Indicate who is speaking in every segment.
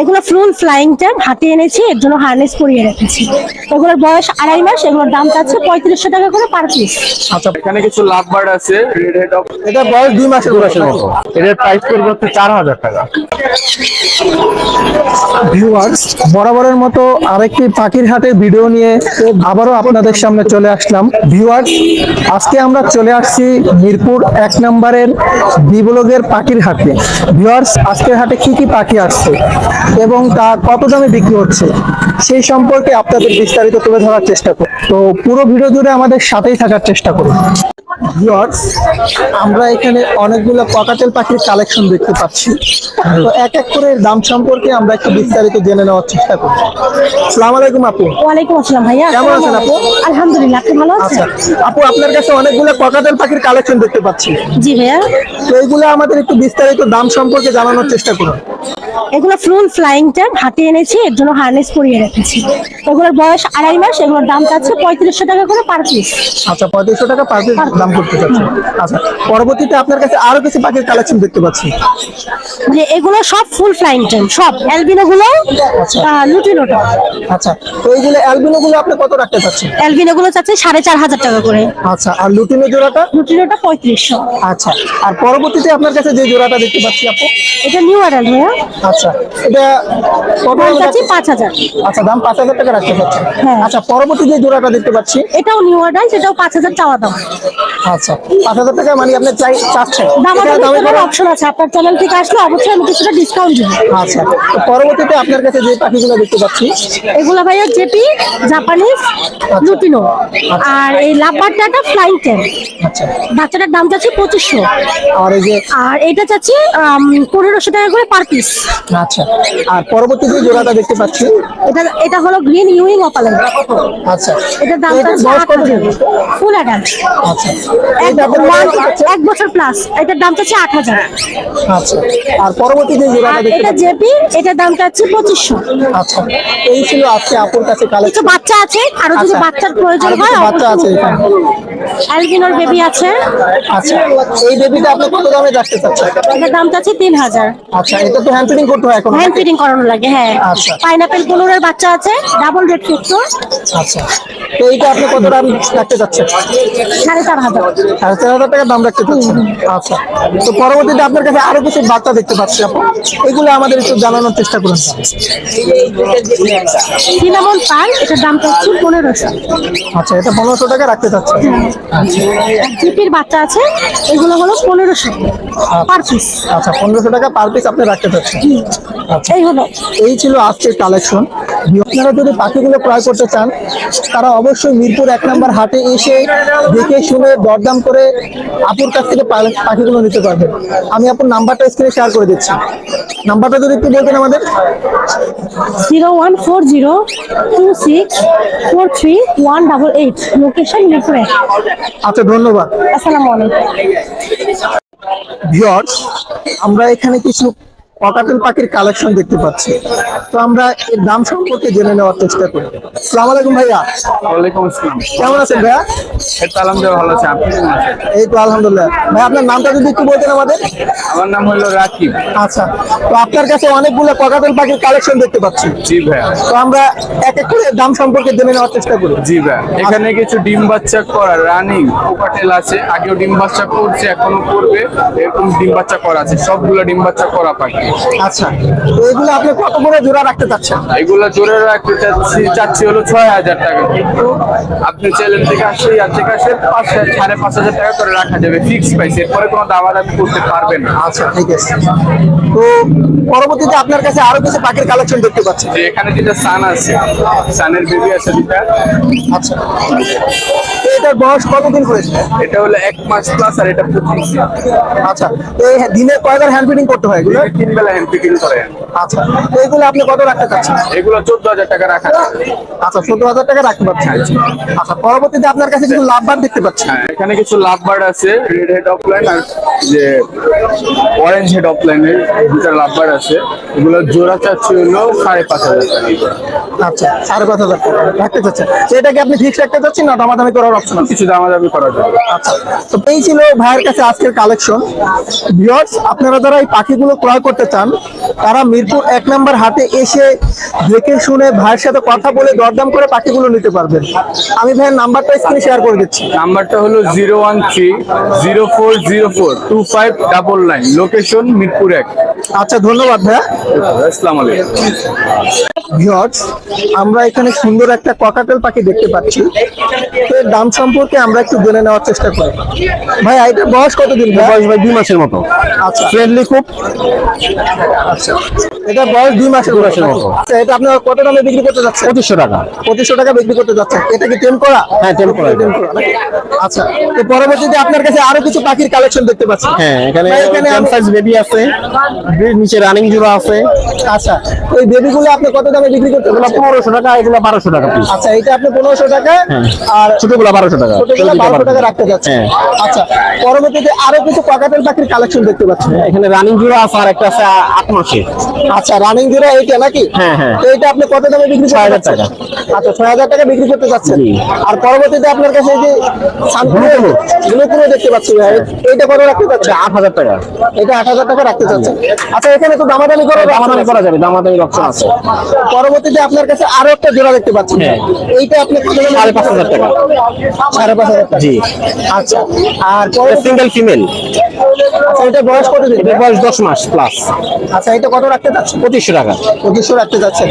Speaker 1: এগুলো ফুল flying tag হাতে এনেছি এর জন্য হার্নেস পরিয়ে রেখেছি। এগুলোর বয়স আড়াই মাস এগুলোর দাম চাচ্ছে পঁয়ত্রিশশো টাকা করে পার পিস
Speaker 2: আচ্ছা
Speaker 3: এখানে কিছু লাভ বার্ড আছে রেড হেড অফ
Speaker 2: এটা বয়স দুই মাসের মাসের মতো এটার প্রাইস করবে হচ্ছে চার হাজার টাকা। ভিউয়ার্স বরাবরের মতো আরেকটি পাখির হাটের ভিডিও নিয়ে আবারও আপনাদের সামনে চলে আসলাম। ভিউয়ার্স আজকে আমরা চলে আসছি মিরপুর এক নম্বরের বিবলগের পাখির হাটে। ভিউয়ার্স আজকের হাটে কি কি পাখি আসছে? এবং তা কত দামে বিক্রি হচ্ছে, সেই সম্পর্কে আপনাদের বিস্তারিত তুলে ধরার চেষ্টা করুন তো পুরো ভিডিও জুড়ে আমাদের সাথেই থাকার চেষ্টা করুন। ভিউয়ার্স আমরা এখানে অনেকগুলো পকাটেল পাখির কালেকশন দেখতে পাচ্ছি। তো এক এক করে দাম সম্পর্কে আমরা একটু বিস্তারিত জেনে নেওয়ার চেষ্টা করব। সালাম আলাইকুম আপু।
Speaker 1: ওয়ালাইকুম আসসালাম ভাইয়া।
Speaker 2: কেমন আছেন আপু?
Speaker 1: আলহামদুলিল্লাহ আপনি ভালো
Speaker 2: আচ্ছা
Speaker 1: আছেন
Speaker 2: আপু আপনার কাছে অনেকগুলো পকাটেল পাখির কালেকশন দেখতে পাচ্ছি।
Speaker 1: জি ভাইয়া।
Speaker 2: তো এইগুলো আমাদের একটু বিস্তারিত দাম সম্পর্কে জানানোর চেষ্টা করুন।
Speaker 1: এগুলো ফুল ফ্লাইং ট্যাগ হাতে এনেছি এর জন্য হার্নেস পরিয়ে রেখেছি। এগুলোর বয়স আড়াই মাস এগুলোর দাম চাচ্ছে পঁয়ত্রিশশো টাকা করে পার পিস
Speaker 2: আচ্ছা পঁয়ত্রিশশো টাকা পার পিস দাম করতে চাচ্ছেন। আচ্ছা পরবর্তীতে আপনার কাছে আরও কিছু পাখির কালেকশন দেখতে পাচ্ছি।
Speaker 1: যে এগুলো সব ফুল ফ্লাইং টাইম সব অ্যালবিনো গুলো লুটিনোটো
Speaker 2: আচ্ছা তো এইগুলো অ্যালবিনো গুলো আপনি কত রাখতে চাচ্ছেন?
Speaker 1: অ্যালবিনো গুলো চাচ্ছে সাড়ে চার হাজার টাকা করে।
Speaker 2: আচ্ছা আর লুটিনো জোড়াটা?
Speaker 1: লুটিনোটা পঁয়ত্রিশশো।
Speaker 2: আচ্ছা আর পরবর্তীতে আপনার কাছে যে জোড়াটা দেখতে পাচ্ছি আপু?
Speaker 1: এটা নিউ অ্যাডাল্ট ভাইয়া।
Speaker 2: আচ্ছা এটা কত
Speaker 1: চাচ্ছি পাঁচ হাজার।
Speaker 2: আচ্ছা দাম পাঁচ হাজার টাকা রাখতে পারছেন
Speaker 1: হ্যাঁ।
Speaker 2: আচ্ছা পরবর্তী যে জোড়াটা দেখতে পাচ্ছি?
Speaker 1: এটাও নিউ অ্যাডাল্ট এটাও পাঁচ হাজার চাওয়া দাম।
Speaker 2: আচ্ছা পাঁচ হাজার টাকা মানে আপনি চাই চাচ্ছেন। এটা
Speaker 1: অপশন আছে আপনার চ্যানেল থেকে আসলে অবশ্যই আমি কিছুটা ডিসকাউন্ট দিব।
Speaker 2: আচ্ছা পরবর্তীতে আপনার কাছে যে পাখিগুলো দেখতে পাচ্ছি।
Speaker 1: এগুলো ভাইয়া জেপি জাপানিজ লুটিনো আর এই লাভবারটা ফ্লাইং টেন
Speaker 2: আচ্ছা।
Speaker 1: বাচ্চাটার দাম চাচ্ছি পঁচিশশো।
Speaker 2: আর এই যে
Speaker 1: আর এটা চাচ্ছি পনেরোশো টাকা করে পার পিস
Speaker 2: আচ্ছা। আর পরবর্তী যে জোড়াটা দেখতে পাচ্ছি
Speaker 1: এটা এটা হলো গ্রিন ইউইং অপালেন
Speaker 2: আচ্ছা।
Speaker 1: এটার দাম চাচ্ছি? ফুল অ্যাডাল্ট
Speaker 2: আচ্ছা।
Speaker 1: এক বছর প্লাস এটার দাম চাচ্ছি আট হাজার।
Speaker 2: আচ্ছা আর পরবর্তী যে জোড়াটা দেখতে
Speaker 1: এটা জেপি এটার দাম চাচ্ছি পঁচিশশো।
Speaker 2: আচ্ছা এই ছিল আজকে আপুর কাছে
Speaker 1: কিছু বাচ্চা আছে আরও যদি
Speaker 2: আচ্ছা।
Speaker 1: বাচ্চার প্রয়োজন হয়
Speaker 2: বাচ্চা আছে
Speaker 1: অ্যালবিনোর বেবি আছে।
Speaker 2: আচ্ছা এই বেবিটা আপনি কত দামে রাখতে চাচ্ছেন?
Speaker 1: এটার দাম চাচ্ছি তিন হাজার।
Speaker 2: আচ্ছা এটা তো হ্যান্ড ফিটিং করতে হয় এখন
Speaker 1: হ্যান্ড ফিটিং করানো লাগে হ্যাঁ।
Speaker 2: আচ্ছা।
Speaker 1: পাইনাপেল পনেরোর বাচ্চা আছে ডাবল রেড ফিক্টর
Speaker 2: আচ্ছা তো এইটা আপনি কত দাম রাখতে চাচ্ছেন?
Speaker 1: সাড়ে চার হাজার
Speaker 2: সাড়ে হাজার টাকা দাম রাখতে চাচ্ছেন আচ্ছা। তো পরবর্তীতে আপনার কাছে আরও কিছু বার্তা দেখতে পাচ্ছি আপু। এগুলো আমাদের একটু জানানোর চেষ্টা করুন।
Speaker 1: সিনামন পান এটার দাম চাচ্ছি পনেরোশো।
Speaker 2: আচ্ছা এটা পনেরোশো টাকা রাখতে চাচ্ছেন।
Speaker 1: জিপির বাচ্চা আছে এগুলো হলো পনেরোশো পার পিস।
Speaker 2: আচ্ছা পনেরোশো টাকা পার পিস আপনি রাখতে চাচ্ছেন। আচ্ছা।
Speaker 1: এই হলো।
Speaker 2: এই ছিল আজকের কালেকশন। আপনারা যদি পাখিগুলো ক্রয় করতে চান তারা অবশ্যই মিরপুর এক নম্বর হাটে এসে দেখে শুনে দরদাম করে আপুর কাছ থেকে পাখিগুলো নিতে পারবেন আমি আপনার নাম্বারটা স্ক্রিনে শেয়ার করে দিচ্ছি। নাম্বারটা যদি একটু বলতেন আমাদের?
Speaker 1: Zero one four zero two six four three one double eight location মিরপুরে
Speaker 2: আচ্ছা ধন্যবাদ।
Speaker 1: আসসালামু আলাইকুম।
Speaker 2: ভিওর্স আমরা এখানে কিছু পকাটেল পাখির কালেকশন দেখতে পাচ্ছি। তো আমরা এর দাম সম্পর্কে জেনে নেওয়ার চেষ্টা করি। সালাম আলাইকুম ভাইয়া।
Speaker 3: ওয়ালাইকুম আসসালাম।
Speaker 2: কেমন আছেন ভাইয়া?
Speaker 3: এটা আলহামদুলিল্লাহ ভালো আছে আপনি কেমন আছেন?
Speaker 2: এই তো আলহামদুলিল্লাহ। ভাই আপনার নামটা যদি একটু বলতেন আমাদের।
Speaker 3: আমার নাম হলো রাকিব।
Speaker 2: আচ্ছা তো আপনার কাছে অনেকগুলো পকাটেল পাখির কালেকশন দেখতে পাচ্ছি।
Speaker 3: জি ভাইয়া।
Speaker 2: তো আমরা এক এক করে দাম সম্পর্কে জেনে নেওয়ার চেষ্টা করি।
Speaker 3: জি ভাইয়া। এখানে কিছু ডিম বাচ্চা করা রানিং কোকাটেল আছে। আগেও ডিম বাচ্চা করছে এখনও করবে। এরকম ডিম বাচ্চা করা আছে। সবগুলো ডিম বাচ্চা করা পাখি।
Speaker 2: আচ্ছা তো এগুলো আপনি কত করে জোড়া রাখতে চাচ্ছেন?
Speaker 3: এগুলো জোরে রাখতে চাচ্ছি চাচ্ছি হলো ছয় হাজার টাকা। কিন্তু আপনি চ্যানেল থেকে আসে ইয়ার থেকে আসে পাঁচ সাড়ে পাঁচ হাজার টাকা করে রাখা যাবে ফিক্স প্রাইস এরপরে কোনো দামাদামি করতে পারবেন না।
Speaker 2: আচ্ছা ঠিক আছে। তো পরবর্তীতে আপনার কাছে আরও কিছু পাখির কালেকশন দেখতে পাচ্ছি।
Speaker 3: যে এখানে যেটা সান আছে সানের বেবি আছে যেটা
Speaker 2: আচ্ছা। এটার বয়স কতদিন হয়েছে?
Speaker 3: এটা হলো এক মাস প্লাস আর এটা পঁচিশ
Speaker 2: আচ্ছা তো দিনে কয়বার হ্যান্ড ফিটিং করতে হয় এগুলো?
Speaker 3: তিন বেলা হ্যান্ড পিকিং করে।
Speaker 2: আচ্ছা এগুলো আপনি কত রাখতে চাচ্ছেন?
Speaker 3: এগুলো চোদ্দ হাজার টাকা রাখা
Speaker 2: আচ্ছা সত্তর হাজার টাকা রাখতে পারছেন। আচ্ছা পরবর্তীতে আপনার কাছে কিছু লাভ লাভবার দেখতে পাচ্ছি।
Speaker 3: হ্যাঁ এখানে কিছু লাভ বার্ড আছে রেড হেড অফলাইন আর যে অরেঞ্জ হেড অফলাইনের দুটা লাভ বার্ড আছে। এগুলো জোড়া চাচ্ছি হলো সাড়ে পাঁচ হাজার টাকা।
Speaker 2: আচ্ছা সাড়ে পাঁচ হাজার টাকা রাখতে চাচ্ছেন। তো এটাকে আপনি ফিক্স রাখতে চাচ্ছেন না দামাদামি করার অপশন
Speaker 3: কিছু দামাদামি করা যাবে
Speaker 2: আচ্ছা তো এই ছিল ভাইয়ের কাছে আজকের কালেকশন ভিউয়ার্স আপনারা যারা এই পাখিগুলো ক্রয় করতে চান। তারা মিরপুর এক নম্বর হাটে এসে দেখে শুনে ভাইয়ের সাথে কথা বলে দরদাম করে পাখিগুলো নিতে পারবেন আমি ভাইয়ের নাম্বারটা স্ক্রিনে শেয়ার করে দিচ্ছি।
Speaker 4: নাম্বারটা হলো zero one three zero four zero four two five double nine. Location Mirpur এক।
Speaker 2: আচ্ছা ধন্যবাদ ভাইয়া।
Speaker 4: আসসালামু আলাইকুম।
Speaker 2: আমরা এখানে সুন্দর একটা ককাটেল পাখি দেখতে পাচ্ছি। তো এর দাম সম্পর্কে আমরা একটু জেনে নেওয়ার চেষ্টা করি। ভাই এটার বয়স কতদিন
Speaker 5: বয়স ভাই দুই মাসের মতো।
Speaker 2: আচ্ছা।
Speaker 5: ফ্রেন্ডলি খুব।
Speaker 2: আচ্ছা এটা বয়স দুই মাসের
Speaker 5: দুই মাসের মতো।
Speaker 2: আচ্ছা এটা আপনার কত দামে বিক্রি করতে যাচ্ছেন?
Speaker 5: পঁচিশশো টাকা।
Speaker 2: পঁচিশশো টাকা বিক্রি করতে যাচ্ছেন। এটা কি টেম করা?
Speaker 5: হ্যাঁ টেম করা।
Speaker 2: টেম করা আচ্ছা তো পরবর্তীতে আপনার কাছে আরও কিছু পাখির কালেকশন দেখতে পাচ্ছি।
Speaker 5: হ্যাঁ এখানে
Speaker 2: এখানে
Speaker 5: সাইজ বেবি আছে নিচে রানিং জোড়া আছে।
Speaker 2: আচ্ছা ওই বেবিগুলো আপনি কত দামে বিক্রি করতে
Speaker 5: এগুলো পনেরোশো টাকা এগুলো বারোশো টাকা পিস
Speaker 2: আচ্ছা এটা আপনি পনেরোশো টাকা আর
Speaker 5: ছোটগুলো বারোশো টাকা
Speaker 2: ছোটগুলো বারোশো টাকা রাখতে যাচ্ছে
Speaker 5: হ্যাঁ।
Speaker 2: আচ্ছা পরবর্তীতে আরও কিছু কাকাতের পাখির কালেকশন দেখতে পাচ্ছি।
Speaker 5: এখানে রানিং জোড়া আছে আর একটা আছে আট মাসের।
Speaker 2: আচ্ছা রানিং জোড়া এইটা নাকি?
Speaker 5: হ্যাঁ, হ্যাঁ।
Speaker 2: তো এটা আপনি কত দামে বিক্রি করতে
Speaker 5: 6,000
Speaker 2: যাচ্ছেন?
Speaker 5: টাকা।
Speaker 2: আচ্ছা ছয় হাজার টাকা বিক্রি করতে যাচ্ছেন।
Speaker 5: জি।
Speaker 2: আর পরবর্তীতে আপনার কাছে এই যে সানকুলো গ্লুকোনো দেখতে পাচ্ছি ভাই এইটা কত রাখতে চাচ্ছেন
Speaker 5: আট হাজার টাকা।
Speaker 2: এটা আট হাজার টাকা রাখতে চাচ্ছেন আচ্ছা এখানে তো দামাদামি করে
Speaker 5: দামাদামি করা যাবে দামাদামি অপশন আছে।
Speaker 2: পরবর্তীতে আপনার কাছে আরও একটা জোড়া দেখতে পাচ্ছি।
Speaker 5: হ্যাঁ।
Speaker 2: এইটা আপনি কত দামে
Speaker 5: সাড়ে পাঁচ হাজার টাকা।
Speaker 2: সাড়ে পাঁচ হাজার টাকা।
Speaker 5: জি।
Speaker 2: আচ্ছা আর
Speaker 5: সিঙ্গেল ফিমেল
Speaker 2: আচ্ছা এটা বয়স কত দিন
Speaker 5: বয়স দশ মাস প্লাস
Speaker 2: আচ্ছা এটা কত রাখতে চাচ্ছেন
Speaker 5: পঁচিশশো টাকা।
Speaker 2: পঁচিশশো রাখতে যাচ্ছেন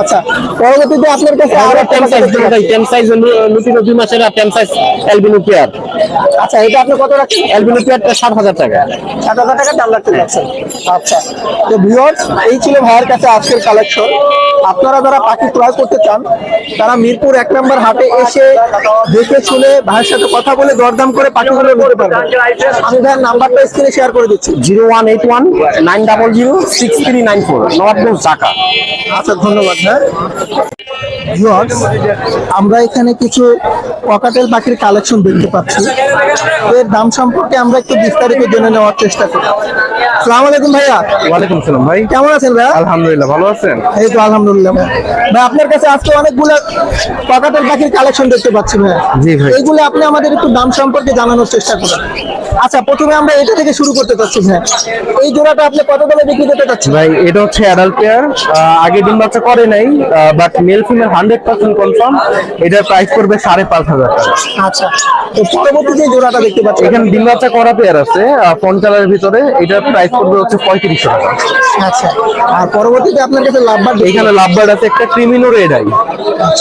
Speaker 2: আচ্ছা পরবর্তীতে আপনার কাছে আরও
Speaker 5: ten size ten size lutino দুই মাসের টেন সাইজ এলবিনো পেয়ার
Speaker 2: আচ্ছা এটা আপনি কত রাখছেন?
Speaker 5: এলবিনো পেয়ারটা সাত হাজার টাকা।
Speaker 2: সাত হাজার টাকা দাম রাখতে যাচ্ছেন। আচ্ছা তো ভিউয়ার্স এই ছিল ভাইয়ের কাছে আজকের কালেকশন আপনারা যারা পাখি ক্রয় করতে চান তারা মিরপুর এক নম্বর হাটে এসে দেখে শুনে ভাইয়ের সাথে কথা বলে দরদাম করে পাখিগুলো নিতে পারবেন। আমি ভাইয়ের নাম্বারটা স্ক্রিনে শেয়ার করে দিচ্ছি।
Speaker 5: Zero one eight one nine double zero six three nine Nawabganj Dhaka
Speaker 2: আচ্ছা ধন্যবাদ হ্যাঁ ভিউয়ার্স আমরা এখানে কিছু পকাটেল পাখির কালেকশন দেখতে পাচ্ছি। এর দাম সম্পর্কে আমরা একটু বিস্তারিত জেনে নেওয়ার চেষ্টা করি। সালাম আলাইকুম ভাইয়া।
Speaker 4: ওয়ালাইকুম সালাম ভাই।
Speaker 2: কেমন আছেন ভাইয়া?
Speaker 4: আলহামদুলিল্লাহ ভালো আছেন?
Speaker 2: এই তো আলহামদুলিল্লাহ। ভাই ভাই আপনার কাছে আজকে অনেকগুলো পকাটেল পাখির কালেকশন দেখতে পাচ্ছি ভাই
Speaker 4: জি ভাই।
Speaker 2: এইগুলো আপনি আমাদের একটু দাম সম্পর্কে জানানোর চেষ্টা করুন। আচ্ছা প্রথমে আমরা এটা থেকে শুরু করতে চাচ্ছি ভাই এই জোড়াটা আপনি কত দামে বিক্রি করতে চাচ্ছেন?
Speaker 4: ভাই এটা হচ্ছে অ্যাডাল্ট পেয়ার আগে ডিম বাচ্চা করে নাই but male female hundred percent confirm এটার প্রাইস করবে সাড়ে পাঁচ হাজার টাকা।
Speaker 2: আচ্ছা। তো পরবর্তী যে জোড়াটা দেখতে পাচ্ছি।
Speaker 4: এখানে ডিম বাচ্চা করা পেয়ার আছে ফোন ভিতরে এটার প্রাইস করবে হচ্ছে পঁয়ত্রিশশো টাকা।
Speaker 2: আচ্ছা। আর পরবর্তীতে আপনার কাছে
Speaker 4: এখানে লাভবার্ড আছে একটা ক্রিমিনো রেড আই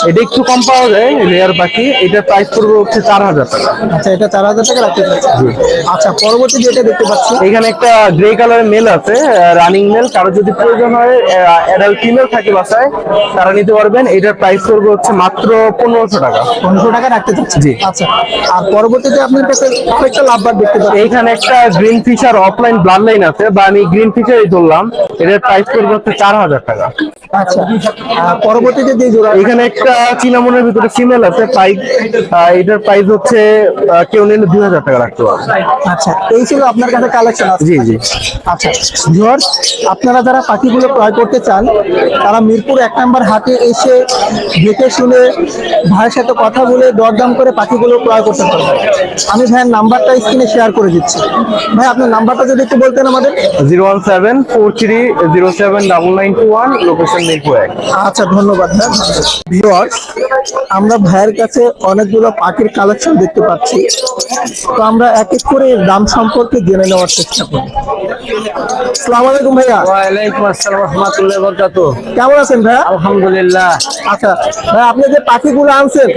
Speaker 4: এটা একটু কম পাওয়া যায় রেয়ার পাখি এটার প্রাইস করবে হচ্ছে চার হাজার টাকা।
Speaker 2: আচ্ছা এটা চার হাজার টাকা রাখতে চাচ্ছি আচ্ছা পরবর্তী যেটা দেখতে পাচ্ছি।
Speaker 4: এখানে একটা গ্রে কালারের মেল আছে রানিং মেল কারও যদি প্রয়োজন হয় অ্যাডাল্ট ফিমেল থাকে বাসায় তারা নিতে পারবেন। এটার প্রাইস করবে হচ্ছে মাত্র পনেরোশো টাকা।
Speaker 2: পনেরোশো টাকা রাখতে চাচ্ছি
Speaker 4: জি।
Speaker 2: আচ্ছা। আর পরবর্তীতে আপনার কাছে আরেকটা লাভবার দেখতে পাচ্ছি
Speaker 4: এইখানে একটা green Fischer opaline blood line আছে বা আমি গ্রিন ফিশারই ধরলাম এটার প্রাইস করবে হচ্ছে চার হাজার টাকা।
Speaker 2: আচ্ছা। পরবর্তীতে যে জোড়া
Speaker 4: এখানে একটা চিনামনের ভিতরে ফিমেল আছে পাইপ এটার প্রাইস হচ্ছে কেউ নিলে দুই হাজার টাকা রাখতে পারবে।
Speaker 2: আচ্ছা। এই ছিল আপনার কাছে কালেকশন আছে।
Speaker 4: জি জি।
Speaker 2: আচ্ছা। ভিউয়ার্স আপনারা যারা পাখিগুলো ক্রয় করতে চান তারা মিরপুর এক নম্বর হাটে এসে দেখে শুনে ভাইয়ের সাথে কথা বলে দরদাম করে পাখিগুলো ক্রয় করতে পারবেন আমি ভাইয়ের নাম্বারটা স্ক্রিনে শেয়ার করে দিচ্ছি। ভাই আপনার নাম্বারটা যদি একটু বলতেন আমাদের।
Speaker 4: Zero one seven four three zero seven double nine two one location Mirpur এক।
Speaker 2: আচ্ছা ধন্যবাদ ভাই। ভিউয়ার্স আমরা ভাইয়ের কাছে অনেকগুলো পাখির কালেকশন দেখতে পাচ্ছি। তো আমরা এক এক করে দাম সম্পর্কে জেনে নেওয়ার চেষ্টা করি। আসসালামু আলাইকুম ভাইয়া।
Speaker 5: ওয়ালাইকুম আসসালাম রহমতুল্লাহ বরকাত
Speaker 2: কেমন আছেন ভাইয়া?
Speaker 5: আলহামদুলিল্লাহ।
Speaker 2: আচ্ছা ভাই আপনি যে পাখিগুলো আনছেন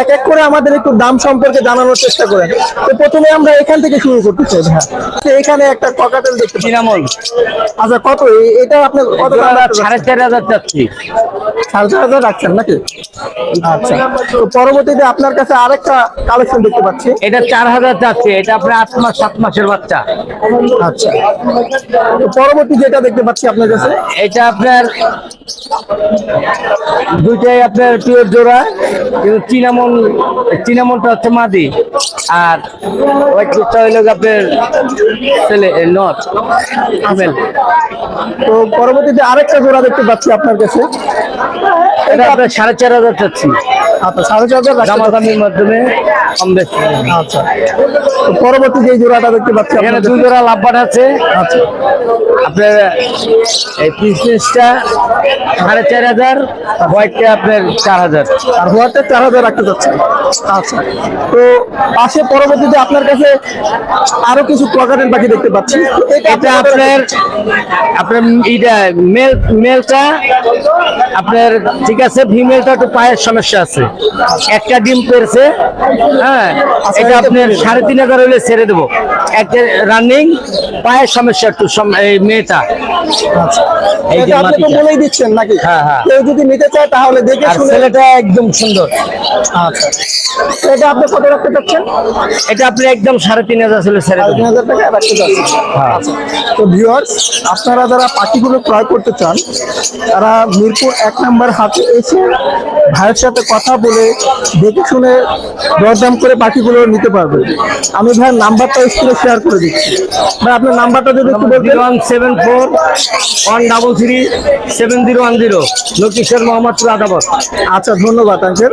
Speaker 2: এক এক করে আমাদের একটু দাম সম্পর্কে জানানোর চেষ্টা করেন। তো প্রথমে আমরা এখান থেকে শুরু করতে চাই তো এখানে একটা ককাটেল দেখতে পাচ্ছি।
Speaker 5: চিনামল
Speaker 2: আচ্ছা কত? এটা আপনি কত
Speaker 5: সাড়ে চার হাজার চাচ্ছি।
Speaker 2: সাড়ে চার হাজার রাখছেন নাকি? আচ্ছা। তো পরবর্তীতে আপনার কাছে আরেকটা কালেকশন দেখতে পাচ্ছি।
Speaker 5: এটা চার হাজার চাচ্ছি এটা আপনার আট মাস সাত মাসের বাচ্চা।
Speaker 2: আচ্ছা। তো পরবর্তী যেটা দেখতে পাচ্ছি আপনার কাছে?
Speaker 5: এটা আপনার দুইটাই আপনার পিওর জোড়া কিন্তু চিনামন চিনামনটা হচ্ছে মাদি। আর ওয়াইটটা হইল হইল আপনার ছেলে নট ফিমেল
Speaker 2: তো পরবর্তীতে আরেকটা জোড়া দেখতে পাচ্ছি আপনার কাছে।
Speaker 5: এটা আপনার সাড়ে চার হাজার চাচ্ছি।
Speaker 2: আচ্ছা সাড়ে চার হাজার
Speaker 5: দামাদামির মাধ্যমে কম বেশি।
Speaker 2: আচ্ছা তো পরবর্তী যে জোড়াটা দেখতে পাচ্ছি
Speaker 5: এখানে দুই জোড়া লাভবান আছে।
Speaker 2: আচ্ছা।
Speaker 5: আপনার এই পিসটা সাড়ে চার হাজার হোয়াইটটা আপনার চার হাজার।
Speaker 2: আর হোয়াটটা চার হাজার রাখতে চাচ্ছেন আচ্ছা তো পাশে পরবর্তীতে আপনার কাছে আরও কিছু প্রকারের পাখি দেখতে পাচ্ছি।
Speaker 5: এটা আপনার আপনার এটা মেল মেলটা আপনার ঠিক আছে ফিমেলটা একটু পায়ের সমস্যা আছে। একটা ডিম পেরেছে হ্যাঁ এটা আপনার সাড়ে তিন হাজার হলে ছেড়ে দেবো। একটা রানিং পায়ের সমস্যা একটু এই মেয়েটা।
Speaker 2: বলেই দিচ্ছেন নাকি?
Speaker 5: হ্যাঁ, হ্যাঁ।
Speaker 2: কেউ যদি নিতে চায় তাহলে দেখে
Speaker 5: ছেলেটা একদম সুন্দর।
Speaker 2: আচ্ছা। এটা আপনি কত রাখতে চাচ্ছেন?
Speaker 5: এটা আপনি একদম সাড়ে তিন হাজার ছেলে ছেড়ে
Speaker 2: সাড়ে তিন হাজার টাকা রাখতে চাচ্ছেন আচ্ছা। তো ভিউয়ার্স আপনারা যারা পাখিগুলো ক্রয় করতে চান তারা মিরপুর এক নাম্বার হাতে এসে ভাইয়ের সাথে কথা বলে দেখে শুনে দরদাম করে পাখিগুলো নিতে পারবে। আমি ভাইয়ের নাম্বারটা স্কুলে শেয়ার করে দিচ্ছি। ভাই আপনার নাম্বারটা যদি একটু
Speaker 5: বলতে one seven four one double three seven zero one zero. Location Mohammadpur Adabad
Speaker 2: আচ্ছা ধন্যবাদ আঙ্কেল